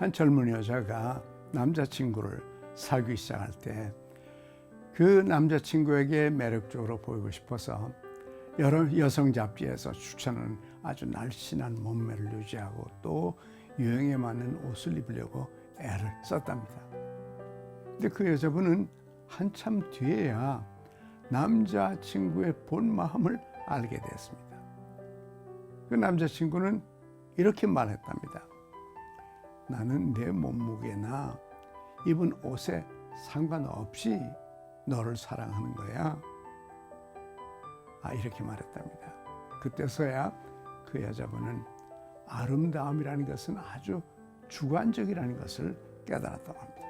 한 젊은 여자가 남자친구를 사귀기 시작할 때 그 남자친구에게 매력적으로 보이고 싶어서 여러 여성 잡지에서 추천하는 아주 날씬한 몸매를 유지하고 또 유행에 맞는 옷을 입으려고 애를 썼답니다. 근데 그 여자분은 한참 뒤에야 남자친구의 본 마음을 알게 됐습니다. 그 남자친구는 이렇게 말했답니다. 나는 내 몸무게나 입은 옷에 상관없이 너를 사랑하는 거야. 아, 이렇게 말했답니다. 그때서야 그 여자분은 아름다움이라는 것은 아주 주관적이라는 것을 깨달았다고 합니다.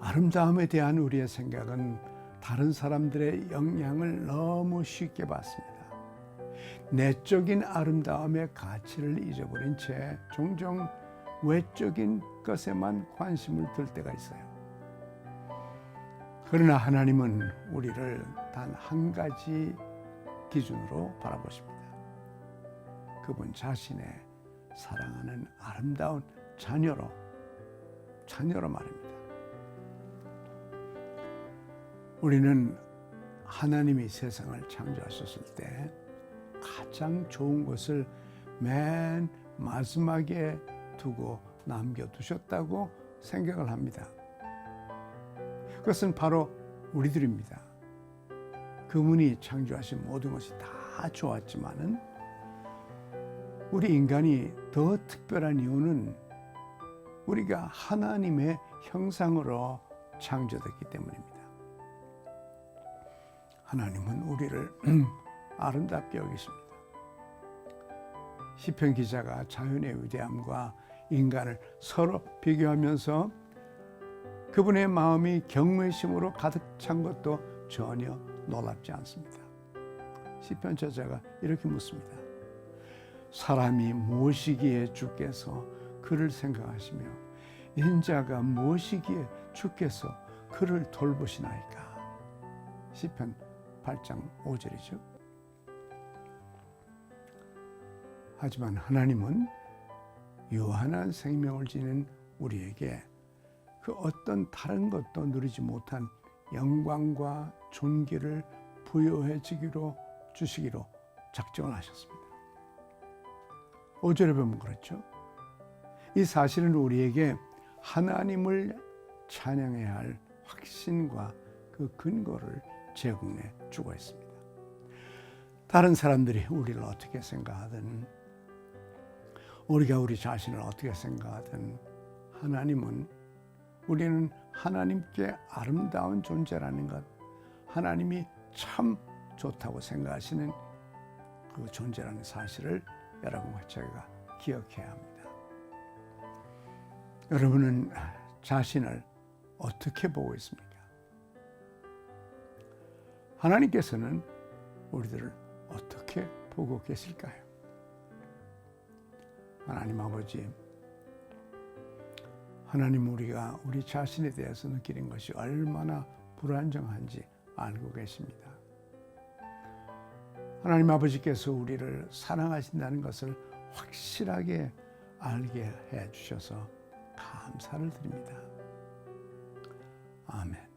아름다움에 대한 우리의 생각은 다른 사람들의 영향을 너무 쉽게 받습니다. 내적인 아름다움의 가치를 잊어버린 채 종종 외적인 것에만 관심을 들 때가 있어요. 그러나 하나님은 우리를 단 한 가지 기준으로 바라보십니다. 그분 자신의 사랑하는 아름다운 자녀로, 자녀로 말입니다. 우리는 하나님이 세상을 창조하셨을 때 가장 좋은 것을 맨 마지막에 두고 남겨두셨다고 생각을 합니다. 그것은 바로 우리들입니다. 그분이 창조하신 모든 것이 다 좋았지만은 우리 인간이 더 특별한 이유는 우리가 하나님의 형상으로 창조됐기 때문입니다. 하나님은 우리를 아름답게 여기십니다. 시편 기자가 자연의 위대함과 인간을 서로 비교하면서 그분의 마음이 경외심으로 가득 찬 것도 전혀 놀랍지 않습니다. 시편 저자가 이렇게 묻습니다. 사람이 무엇이기에 주께서 그를 생각하시며 인자가 무엇이기에 주께서 그를 돌보시나이까. 시편 8장 5절이죠. 하지만 하나님은 유한한 생명을 지닌 우리에게 그 어떤 다른 것도 누리지 못한 영광과 존귀를 부여해 주기로 주시기로 작정을 하셨습니다. 5절에 보면 그렇죠. 이 사실은 우리에게 하나님을 찬양해야 할 확신과 그 근거를 제공해 주고 있습니다. 다른 사람들이 우리를 어떻게 생각하든 우리가 우리 자신을 어떻게 생각하든 하나님은 우리는 하나님께 아름다운 존재라는 것, 하나님이 참 좋다고 생각하시는 그 존재라는 사실을 여러분과 저희가 기억해야 합니다. 여러분은 자신을 어떻게 보고 있습니까? 하나님께서는 우리들을 어떻게 보고 계실까요? 하나님 아버지, 하나님 우리가 우리 자신에 대해서 느끼는 것이 얼마나 불안정한지 알고 계십니다. 하나님 아버지께서 우리를 사랑하신다는 것을 확실하게 알게 해 주셔서 감사를 드립니다. 아멘.